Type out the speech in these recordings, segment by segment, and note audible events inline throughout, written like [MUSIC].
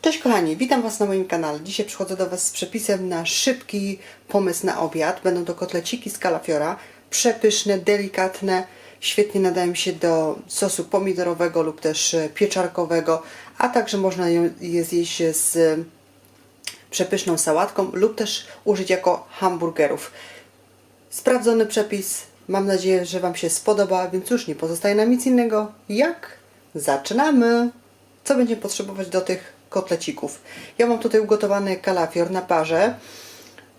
Cześć kochani, witam Was na moim kanale. Dzisiaj przychodzę do Was z przepisem na szybki pomysł na obiad. Będą to kotleciki z kalafiora, przepyszne, delikatne, świetnie nadają się do sosu pomidorowego lub też e, pieczarkowego, a także można je zjeść z przepyszną sałatką lub też użyć jako hamburgerów. Sprawdzony przepis. Mam nadzieję, że Wam się spodoba, więc już nie pozostaje nam nic innego jak zaczynamy. Co będziemy potrzebować do tych kotlecików? Ja mam tutaj ugotowany kalafior na parze.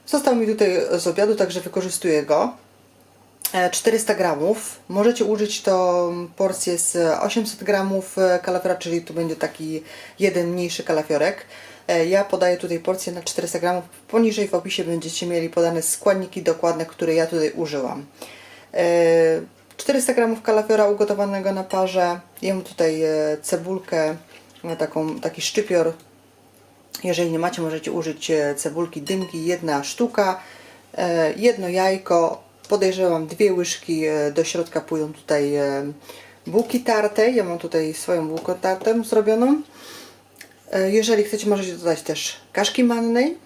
Został mi tutaj z obiadu, także wykorzystuję go. E, 400 gramów. Możecie użyć to porcję z 800 gramów e, kalafiora, czyli tu będzie taki jeden mniejszy kalafiorek. E, Ja podaję tutaj porcję na 400 gramów. Poniżej w opisie będziecie mieli podane składniki dokładne, które ja tutaj użyłam. E, 400 gramów kalafiora ugotowanego na parze. Mam tutaj e, cebulkę, e, taką, taki szczypior. Jeżeli nie macie, możecie użyć e, cebulki dymki, jedna sztuka, e, jedno jajko, podejrzewam dwie łyżki, e, do środka pójdą tutaj e, bułki tartej, ja mam tutaj swoją bułkę zrobioną. E, Jeżeli chcecie, możecie dodać też kaszki mannej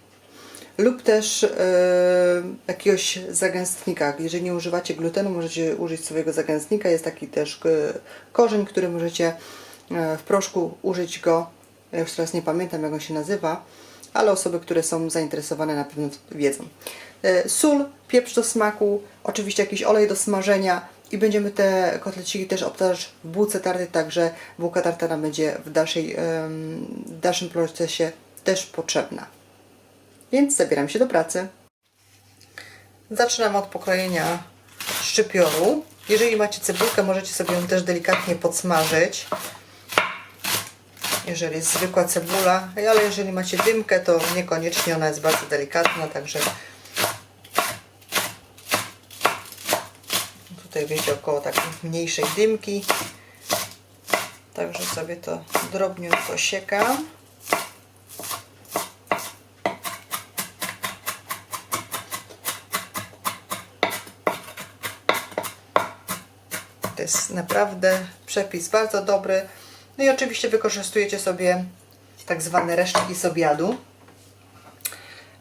lub też e, jakiegoś zagęstnika. Jeżeli nie używacie glutenu, możecie użyć swojego zagęstnika. Jest taki też e, korzeń, który możecie e, w proszku użyć go. Ja już teraz nie pamiętam, jak on się nazywa, ale osoby, które są zainteresowane na pewno wiedzą. E, Sól, pieprz do smaku, oczywiście jakiś olej do smażenia i będziemy te kotleciki też obtarzać w bułce tartej, także bułka tarta nam będzie w, dalszej, w dalszym procesie też potrzebna. Więc zabieram się do pracy. Zaczynam od pokrojenia szczypioru. Jeżeli macie cebulkę, możecie sobie ją też delikatnie podsmażyć. Jeżeli jest zwykła cebula, ale jeżeli macie dymkę, to niekoniecznie ona jest bardzo delikatna, także tutaj wyjdzie około takiej mniejszej dymki. Także sobie to drobniutko siekam. Naprawdę przepis bardzo dobry. No i oczywiście wykorzystujecie sobie tak zwane resztki z obiadu.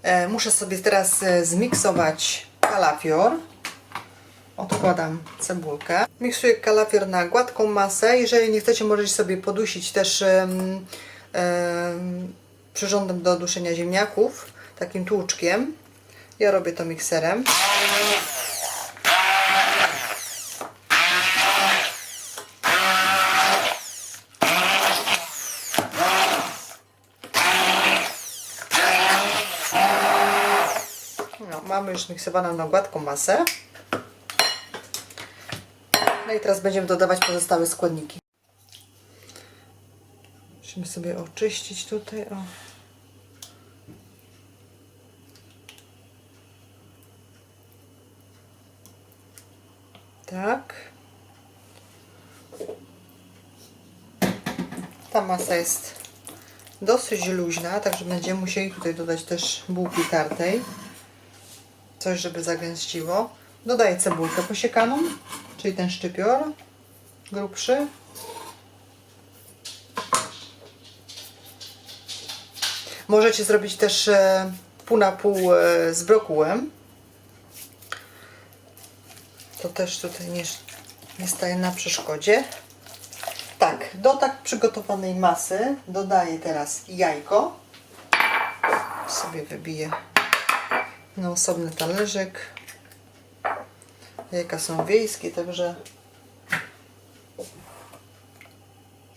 E, muszę sobie teraz e, zmiksować kalafior. Odkładam cebulkę. Miksuję kalafior na gładką masę. Jeżeli nie chcecie, możecie sobie podusić też em, em, przyrządem do duszenia ziemniaków, takim tłuczkiem. Ja robię to mikserem. No, mamy już miksowaną na gładką masę. No i teraz będziemy dodawać pozostałe składniki. Musimy sobie oczyścić tutaj. O. Tak. Ta masa jest dosyć luźna, także będziemy musieli tutaj dodać też bułki tartej. Coś, żeby zagęściło. Dodaję cebulkę posiekaną, czyli ten szczypior grubszy. Możecie zrobić też e, pół na pół e, z brokułem. To też tutaj nie, nie staje na przeszkodzie. Tak, do tak przygotowanej masy dodaję teraz jajko. Sobie wybiję na osobny talerzyk. Jajka są wiejskie, także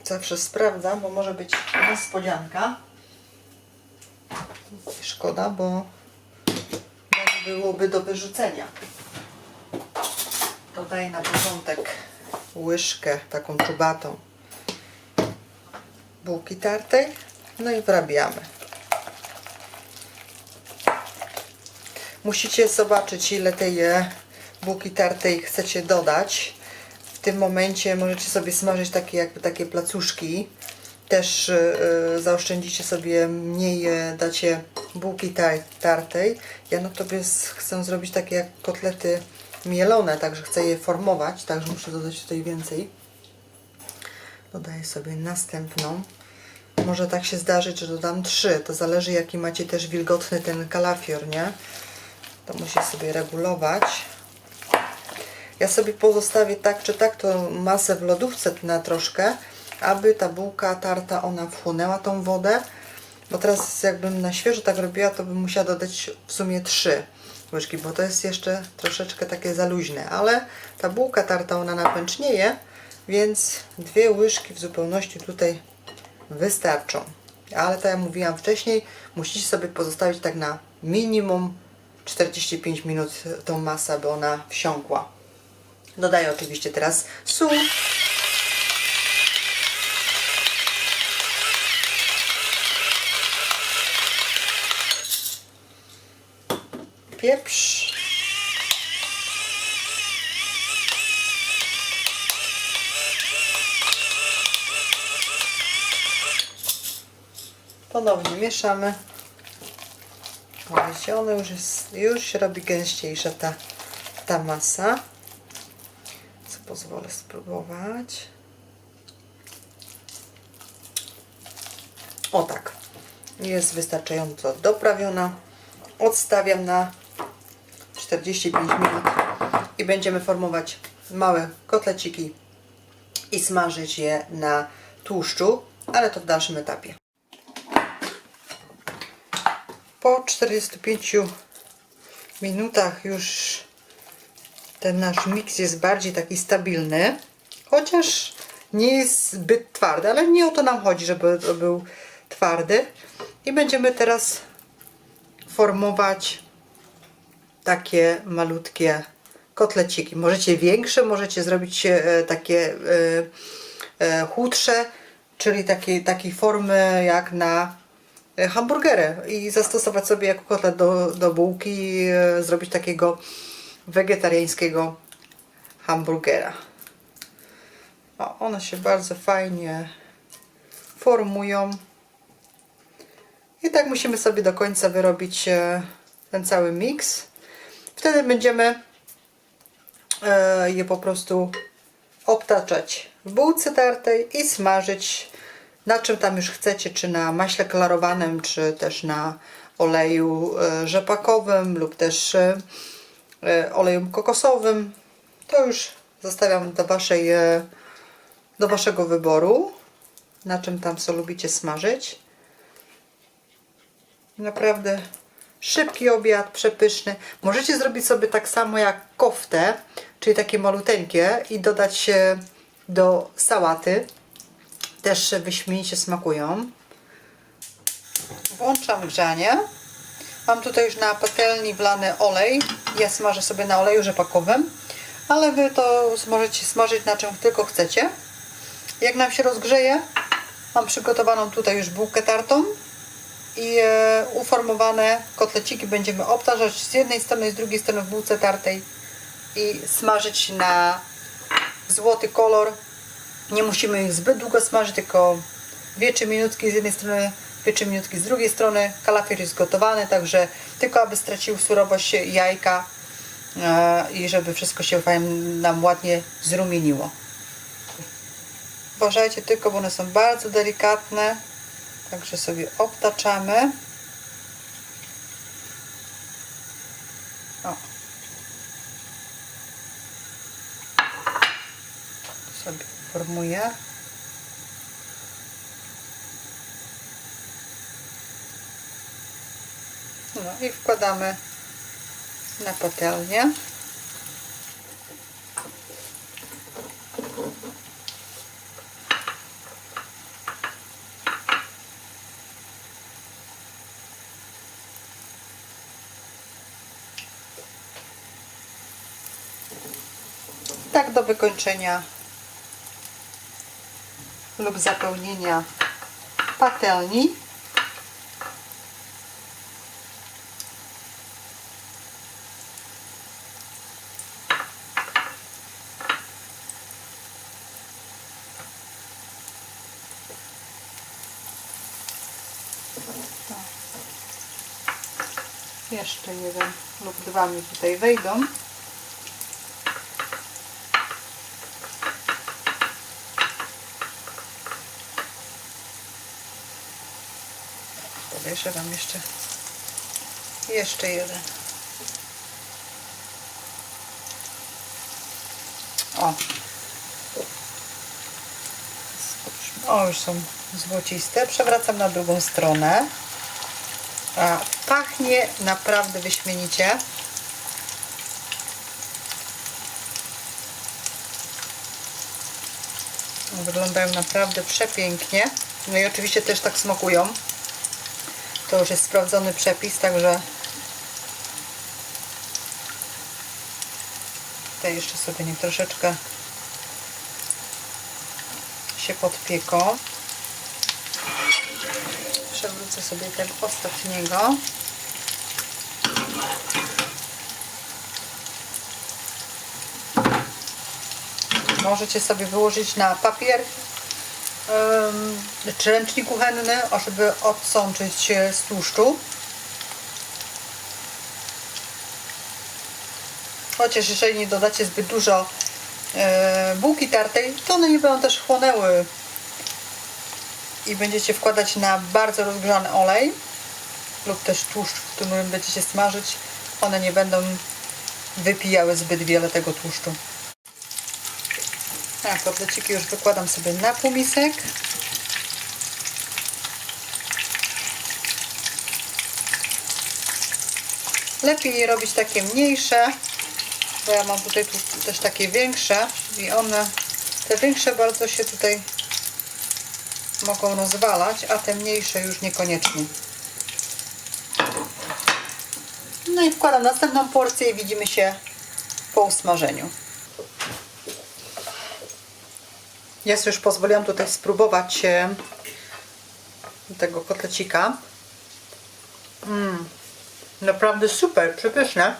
zawsze sprawdzam, bo może być niespodzianka. Szkoda, bo byłoby do wyrzucenia. Dodaję na początek łyżkę taką czubatą bułki tartej, no i wrabiamy. Musicie zobaczyć ile tej e, bułki tartej chcecie dodać. W tym momencie możecie sobie smażyć takie jakby takie placuszki. Też e, zaoszczędzicie sobie mniej, e, dacie bułki tar tartej. Ja no tobie chcę zrobić takie jak kotlety mielone, także chcę je formować, także muszę dodać tutaj więcej. Dodaję sobie następną. Może tak się zdarzyć, że dodam trzy. To zależy jaki macie też wilgotny ten kalafior, nie? To musisz sobie regulować. Ja sobie pozostawię tak czy tak tą masę w lodówce na troszkę, aby ta bułka tarta ona wchłonęła tą wodę. Bo teraz jakbym na świeżo tak robiła, to bym musiała dodać w sumie trzy łyżki, bo to jest jeszcze troszeczkę takie za luźne, ale ta bułka tarta ona napęcznieje, więc dwie łyżki w zupełności tutaj wystarczą. Ale tak jak mówiłam wcześniej, musicie sobie pozostawić tak na minimum 45 minut tą masę, aby ona wsiąkła. Dodaję oczywiście teraz sól. Pieprz. Ponownie mieszamy. Ona już już się robi gęściejsza ta, ta masa. Co pozwolę spróbować. O tak. Jest wystarczająco doprawiona. Odstawiam na 45 minut i będziemy formować małe kotleciki i smażyć je na tłuszczu, ale to w dalszym etapie. Po 45 minutach już ten nasz miks jest bardziej taki stabilny, chociaż nie jest zbyt twardy, ale nie o to nam chodzi, żeby był twardy. I będziemy teraz formować takie malutkie kotleciki. Możecie większe, możecie zrobić e, takie e, e, chudsze, czyli takiej, takiej formy jak na e, hamburgery i zastosować sobie jako kotlet do, do bułki, e, zrobić takiego wegetariańskiego hamburgera. O, one się bardzo fajnie formują. I tak musimy sobie do końca wyrobić e, ten cały miks. Wtedy będziemy je po prostu obtaczać w bułce tartej i smażyć na czym tam już chcecie, czy na maśle klarowanym, czy też na oleju e, rzepakowym lub też e, e, oleju kokosowym. To już zostawiam do, waszej, do waszego wyboru, na czym tam co lubicie smażyć. Naprawdę szybki obiad, przepyszny. Możecie zrobić sobie tak samo jak koftę, czyli takie maluteńkie i dodać do sałaty. Też wyśmienicie smakują. Włączam grzanie. Mam tutaj już na patelni wlany olej. Ja smażę sobie na oleju rzepakowym, ale Wy to możecie smażyć na czym tylko chcecie. Jak nam się rozgrzeje, mam przygotowaną tutaj już bułkę tartą i e, uformowane kotleciki będziemy obtarzać z jednej strony, z drugiej strony w bułce tartej i smażyć na złoty kolor. Nie musimy ich zbyt długo smażyć, tylko 2-3 minutki z jednej strony, 2-3 minutki z drugiej strony. Kalafior jest gotowany, także tylko aby stracił surowość jajka e, i żeby wszystko się nam ładnie zrumieniło. Uważajcie tylko, bo one są bardzo delikatne. Także sobie obtaczamy. Sobie formuję. No i wkładamy na patelnię. tak do wykończenia lub zapełnienia patelni. Jeszcze jeden lub dwa mi tutaj wejdą. Podejrzewam jeszcze. Jeszcze jeden. O. O, już są złociste. Przewracam na drugą stronę. A pachnie naprawdę wyśmienicie. Wyglądają naprawdę przepięknie. No i oczywiście też tak smakują. To już jest sprawdzony przepis, także te jeszcze sobie niech troszeczkę się podpieką. Przewrócę sobie tego ostatniego. Możecie sobie wyłożyć na papier czy ręcznik kuchenny, żeby odsączyć e, z tłuszczu. Chociaż jeżeli nie dodacie zbyt dużo e, bułki tartej, to one nie będą też chłonęły i będziecie wkładać na bardzo rozgrzany olej lub też tłuszcz, w którym będziecie smażyć, one nie będą wypijały zbyt wiele tego tłuszczu. Tak, kotleciki już wykładam sobie na półmisek. Lepiej je robić takie mniejsze, bo ja mam tutaj tu też takie większe i one, te większe bardzo się tutaj mogą rozwalać, a te mniejsze już niekoniecznie. No i wkładam następną porcję i widzimy się po usmażeniu. Ja sobie już pozwoliłam tutaj spróbować e, tego kotlecika. Mm, naprawdę super, przepyszne.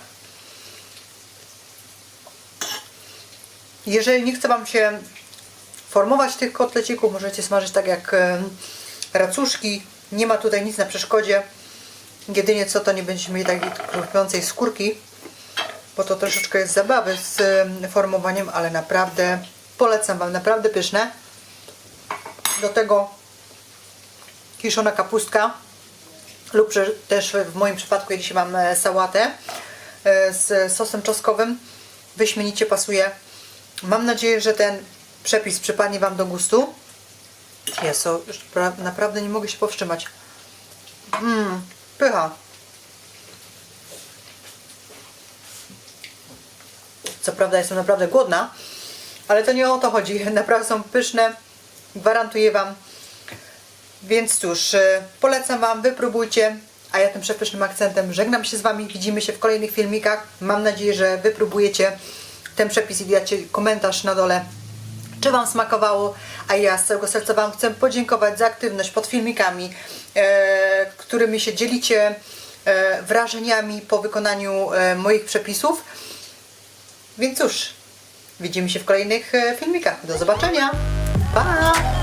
Jeżeli nie chce Wam się formować tych kotlecików, możecie smażyć tak jak e, racuszki. Nie ma tutaj nic na przeszkodzie. Jedynie co to nie będziecie mieli takiej chrupiącej skórki, bo to troszeczkę jest zabawy z e, formowaniem, ale naprawdę polecam Wam, naprawdę pyszne. Do tego kiszona kapustka lub też w moim przypadku, jeśli mam e, sałatę e, z sosem czosnkowym, wyśmienicie pasuje. Mam nadzieję, że ten przepis przypadnie Wam do gustu. Jezu, naprawdę nie mogę się powstrzymać. Mmm, pycha. Co prawda jestem naprawdę głodna, ale to nie o to chodzi. [LAUGHS] Naprawdę są pyszne. Gwarantuję Wam. Więc cóż, e, polecam Wam, wypróbujcie. A ja tym przepysznym akcentem żegnam się z Wami. Widzimy się w kolejnych filmikach. Mam nadzieję, że wypróbujecie ten przepis i dacie komentarz na dole, czy Wam smakowało. A ja z całego serca Wam chcę podziękować za aktywność pod filmikami, e, którymi się dzielicie e, wrażeniami po wykonaniu e, moich przepisów. Więc cóż, widzimy się w kolejnych e, filmikach. Do zobaczenia. Pa!